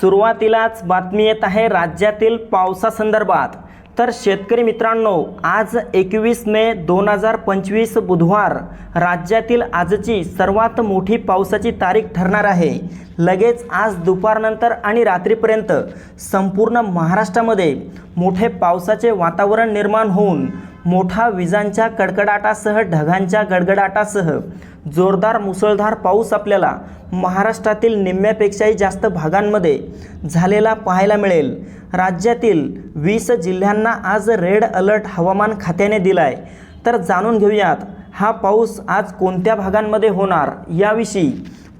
सुरुवातीलाच बातमी येत आहे राज्यातील पावसासंदर्भात. तर शेतकरी मित्रांनो आज एकवीस मे दोन हजार पंचवीस बुधवार राज्यातील आजची सर्वात मोठी पावसाची तारीख ठरणार आहे. लगेच आज दुपारनंतर आणि रात्रीपर्यंत संपूर्ण महाराष्ट्रामध्ये मोठे पावसाचे वातावरण निर्माण होऊन मोठा विजांच्या कडकडाटासह ढगांच्या गडगडाटासह जोरदार मुसळधार पाऊस आपल्याला महाराष्ट्रातील निम्म्यापेक्षाही जास्त भागांमध्ये झालेला पाहायला मिळेल. राज्यातील वीस जिल्ह्यांना आज रेड अलर्ट हवामान खात्याने दिला आहे तर जाणून घेऊयात हा पाऊस आज कोणत्या भागांमध्ये होणार याविषयी.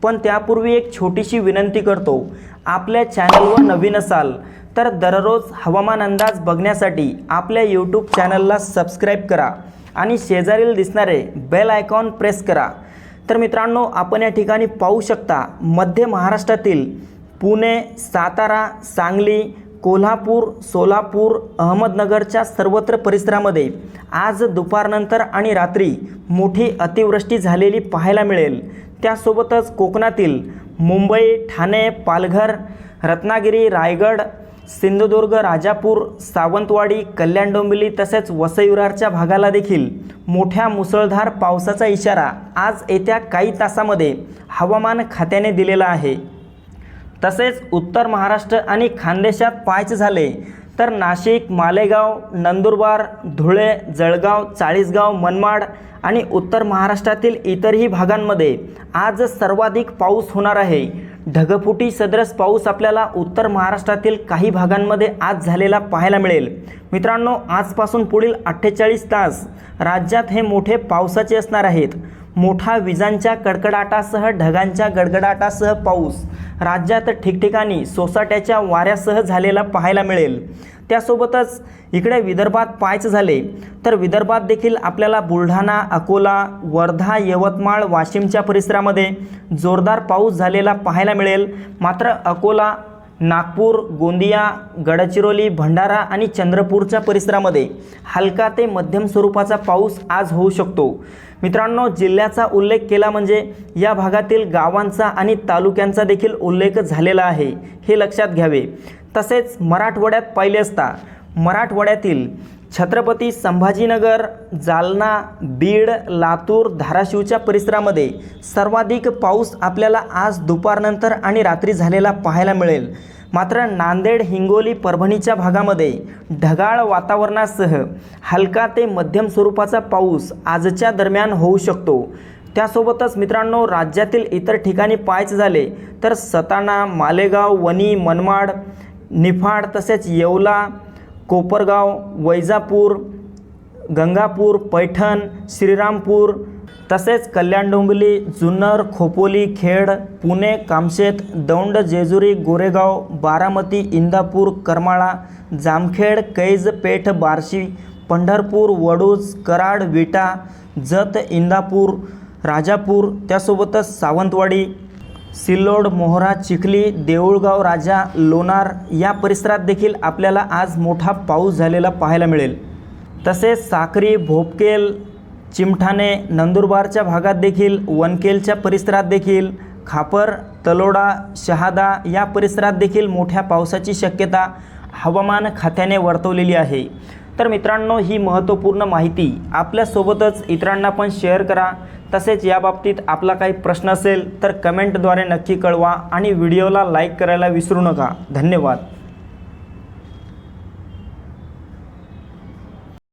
पण त्यापूर्वी एक छोटीशी विनंती करतो. आपल्या चॅनलवर नवीन असाल तर दररोज हवामान अंदाज बघण्यासाठी आपल्या यूट्यूब चॅनलला सबस्क्राईब करा आणि शेजारील दिसणारे बेल आयकॉन प्रेस करा. तर मित्रांनो आपण या ठिकाणी पाहू शकता मध्य महाराष्ट्रातील पुणे सातारा सांगली कोल्हापूर सोलापूर अहमदनगरच्या सर्वत्र परिसरामध्ये आज दुपारनंतर आणि रात्री मोठी अतिवृष्टी झालेली पाहायला मिळेल. त्यासोबतच कोकणातील मुंबई ठाणे पालघर रत्नागिरी रायगड सिंधुदुर्ग राजापूर सावंतवाडी कल्याण डोंबिवली तसेच वसईविरारच्या भागाला देखील मोठ्या मुसळधार पावसाचा इशारा आज येत्या काही तासामध्ये हवामान खात्याने दिलेला आहे. तसेच उत्तर महाराष्ट्र आणि खानदेशात पाहायचे झाले तर नाशिक मालेगाव नंदुरबार धुळे जळगाव चाळीसगाव मनमाड आणि उत्तर महाराष्ट्रातील इतरही भागांमध्ये आज सर्वाधिक पाऊस होणार आहे. ढगफुटी सदरस पाऊस आपल्याला उत्तर महाराष्ट्रातील काही भागांमध्ये आज झालेला पाहायला मिळेल. मित्रांनो आजपासून पुढील अठ्ठेचाळीस तास राज्यात हे मोठे पावसाचे असणार आहेत. मोठा विजांच्या कडकडाटासह ढगांच्या गडगडाटासह पाऊस राज्यात ठिकठिकाणी सोसाट्याच्या वाऱ्यासह झालेला पाहायला मिळेल. त्यासोबतच इकडे विदर्भात पाहायचं झाले तर विदर्भात देखील आपल्याला बुलढाणा अकोला वर्धा यवतमाळ वाशिमच्या परिसरामध्ये जोरदार पाऊस झालेला पाहायला मिळेल. मात्र अकोला नागपूर गोंदिया गडचिरोली भंडारा आणि चंद्रपूरच्या परिसरामध्ये हलका ते मध्यम स्वरूपाचा पाऊस आज होऊ शकतो. मित्रांनो जिल्ह्याचा उल्लेख केला म्हणजे या भागातील गावांचा आणि तालुक्यांचा देखील उल्लेख झालेला आहे हे लक्षात घ्यावे. तसेच मराठवाड्यात पाहिले असता मराठवाड्यातील छत्रपती संभाजीनगर जालना बीड लातूर धाराशिवच्या परिसरामध्ये सर्वाधिक पाऊस आपल्याला आज दुपारनंतर आणि रात्री झालेला पाहायला मिळेल. मात्र नांदेड हिंगोली परभणीच्या भागामध्ये ढगाळ वातावरणासह हलका ते मध्यम स्वरूपाचा पाऊस आजच्या दरम्यान होऊ शकतो. त्यासोबतच मित्रांनो राज्यातील इतर ठिकाणी पाहायचे झाले तर सताना मालेगाव वणी मनमाड निफाड तसेच येवला कोपरगाव वैजापूर गंगापूर पैठण श्रीरामपूर तसेच कल्याण डोंबिवली जुन्नर खोपोली खेड पुणे कामशेत दौंड जेजुरी गोरेगाव बारामती इंदापूर करमाळा जामखेड कैज पेठ बार्शी पंढरपूर वडूज कराड विटा जत इंदापूर राजापूर त्यासोबतच सावंतवाडी सिल्लोड मोहरा चिखली देऊळगाव राजा लोणार या परिसरात देखील आपल्याला आज मोठा पाऊस झालेला पाहायला मिळेल. तसेच साक्री भोपकेल चिमठाणे नंदुरबारच्या भागात देखील वनकेलच्या परिसरात देखील खापर तलोडा शहादा या परिसरात देखील मोठ्या पावसाची शक्यता हवामान खात्याने वर्तवलेली आहे. तर मित्रांनो ही महत्त्वपूर्ण माहिती आपल्यासोबतच इतरांना पण शेअर करा. तसेच याबाबतीत आपला काही प्रश्न असेल तर कमेंटद्वारे नक्की कळवा आणि व्हिडिओला लाईक करायला विसरू नका. धन्यवाद.